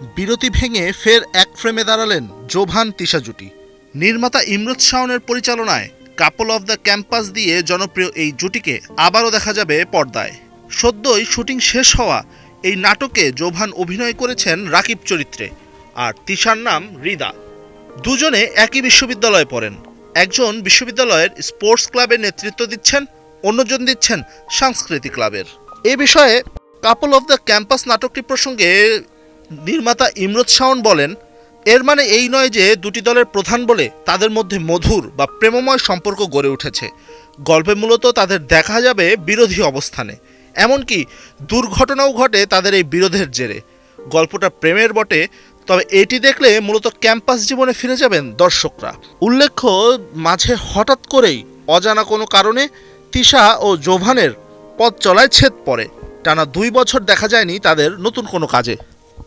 বিরতি ভেঙে ফের এক ফ্রেমে দাঁড়ালেন জোভান তিশা জুটি নির্মাতা ইমরত শাওনের পরিচালনায় কাপল অফ দ্য ক্যাম্পাস দিয়ে জনপ্রিয় এই জুটিকে আবারও দেখা যাবে পর্দায়। সদ্যই শুটিং শেষ হওয়া এই নাটকে জোভান অভিনয় করেছেন রাকিব চরিত্রে, আর তিশার নাম রিদা দুজনে একই বিশ্ববিদ্যালয়ে পড়েন। একজন বিশ্ববিদ্যালয়ের স্পোর্টস ক্লাবের নেতৃত্ব দিচ্ছেন, অন্যজন দিচ্ছেন সাংস্কৃতিক ক্লাবের এ বিষয়ে কাপল অফ দ্য ক্যাম্পাস নাটকটি প্রসঙ্গে নির্মাতা ইমরত শাওন বলেন, এর মানে এই নয় যে দুটি দলের প্রধান বলে তাদের মধ্যে মধুর বা প্রেমময় সম্পর্ক গড়ে উঠেছে। গল্পে মূলত তাদের দেখা যাবে বিরোধী অবস্থানে। এমনকি দুর্ঘটনাও ঘটে তাদের এই বিরোধের জেরে। গল্পটা প্রেমের বটে, তবে এটি দেখলে মূলত ক্যাম্পাস জীবনে ফিরে যাবেন দর্শকরা। উল্লেখ্য, মাঝে হঠাৎ করেই অজানা কোনো কারণে তিশা ও জোভানের পথ চলায় ছেদ পড়ে। টানা দুই বছর দেখা যায়নি তাদের নতুন কোনো কাজে।